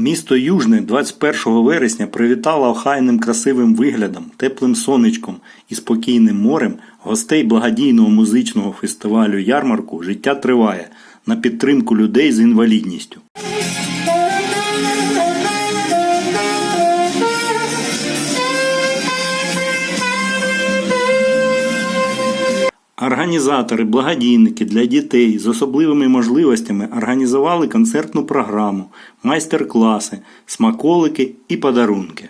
Місто Южне 21 вересня привітало охайним красивим виглядом, теплим сонечком і спокійним морем гостей благодійного музичного фестивалю ярмарку Життя триває на підтримку людей з інвалідністю. Організатори, благодійники для дітей з особливими можливостями організували концертну програму, майстер-класи, смаколики і подарунки.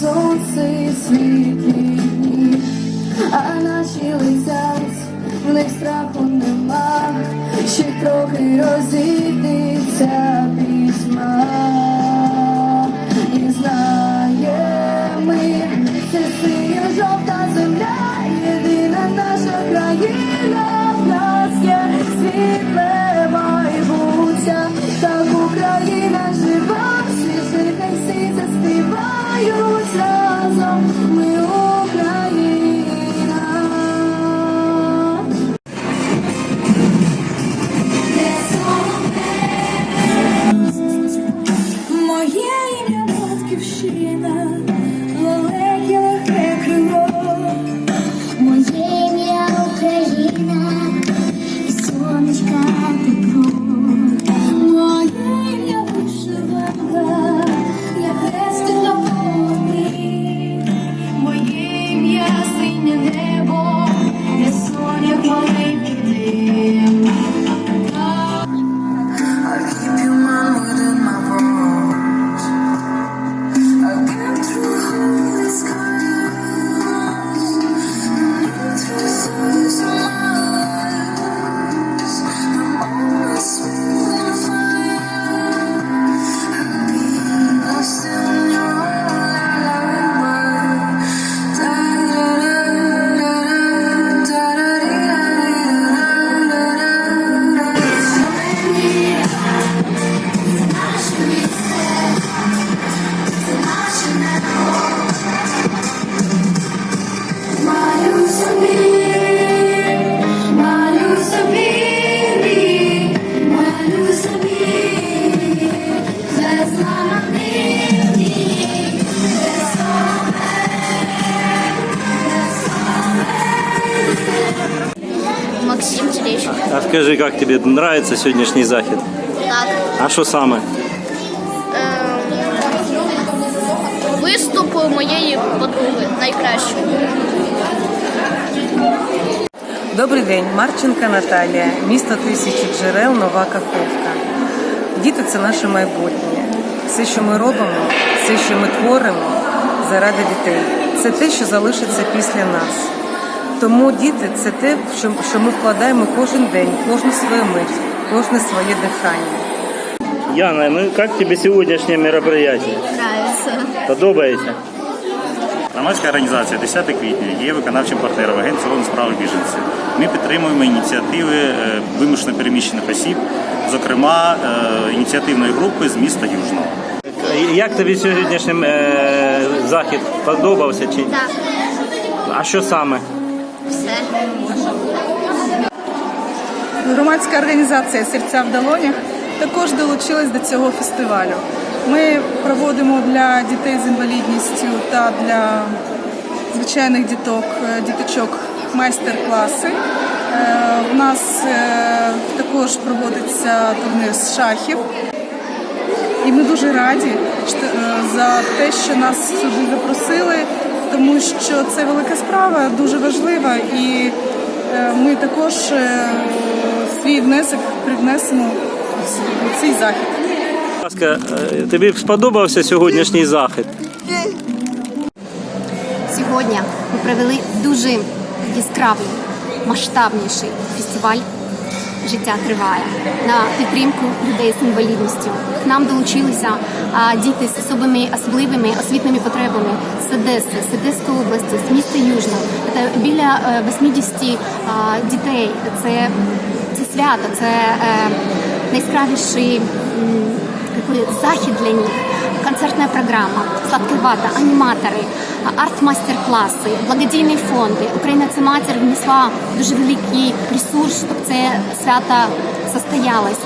Сонце і світлі Максим Терещенко. А скажи, як тобі подобається сьогоднішній захід? Так. А що саме? Виступ моєї подруги найкращий. Добрий день, Марченка Наталія, місто тисячі джерел, Нова Каховка. Діти це наше майбутнє. Все, що ми робимо, все, що ми творимо заради дітей, це те, що залишиться після нас. Тому діти це те, що, що ми вкладаємо кожен день, кожну свою мить, кожне своє дихання. Яна, ну як тобі сьогоднішнє мероприятие? Нравится. Подобається? Громадська організація 10 квітня є виконавчим партнером Агентства ООН з прав біженців. Ми підтримуємо ініціативи е, вимушено переміщених осіб, зокрема е, ініціативної групи з міста Южного. Як тобі сьогоднішній е, захід подобався? Чи... Так, А що саме? Все. Громадська організація Серця в долонях також долучилась до цього фестивалю. Ми проводимо для дітей з інвалідністю та для звичайних діток, е, діточок майстер-класи. Е, У нас е, також проводиться турнір з шахів. І ми дуже раді е, за те, що нас сюди запросили, тому що це велика справа, дуже важлива, і е, ми також е, свій внесок привнесемо цей захід. Будь ласка, е, тобі сподобався сьогоднішній захід? Сьогодні ми провели дуже яскравий, масштабніший фестиваль Життя триває на підтримку людей з інвалідністю. К нам долучилися діти з особими особливими освітніми потребами з Одеси, з Одеської області, з міста Южна. Це біля е, 80 а, дітей. Це, це свято, це е, такой захід для них, концертная программа, сладковата, аниматоры, арт-мастер-класи, благодійні фонди. Україна це матір внесла дуже великий ресурс, щоб це свято состоялось.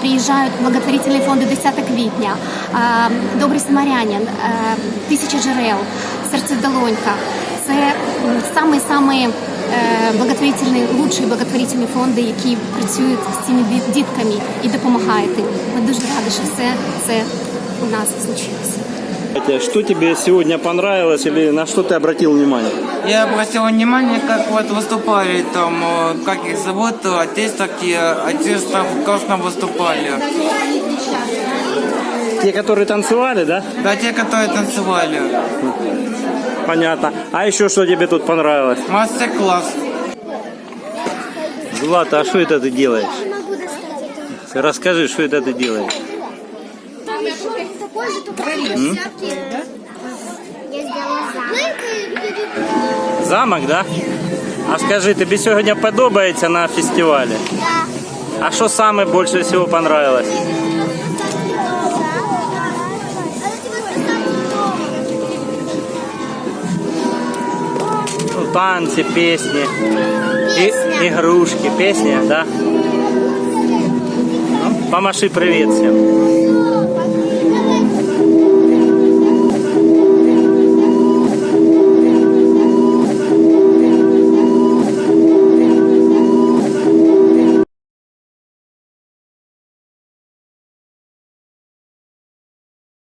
Приїжджають благотворительні фонди 10 квітня, Добрий самарянин, Тисяча джерел, серце в долоньках. Це самі-самі благотворительні, лучші благотворительні фонди, які працюють з цими діт- дітками і допомагають їм. Ми дуже раді, що все це у нас случилось. Что тебе сегодня понравилось или на что ты обратил внимание? Я обратил внимание, как вот выступали там, э, как их зовут, отец такие, отец там классно выступали. Те, которые танцевали, да? Да, те, которые танцевали. Понятно. А еще что тебе тут понравилось? Мастер-класс. Злата, а что это ты делаешь? Расскажи, что это ты делаешь? Такой же, только всякие. Я сделала замок. Замок, да? А скажи, тобі сьогодні подобається на фестивалі? Да. А що саме більше всього понравилось? Танці, пісні, і, ігрушки, пісні, да? Ну, помаши привіт всім.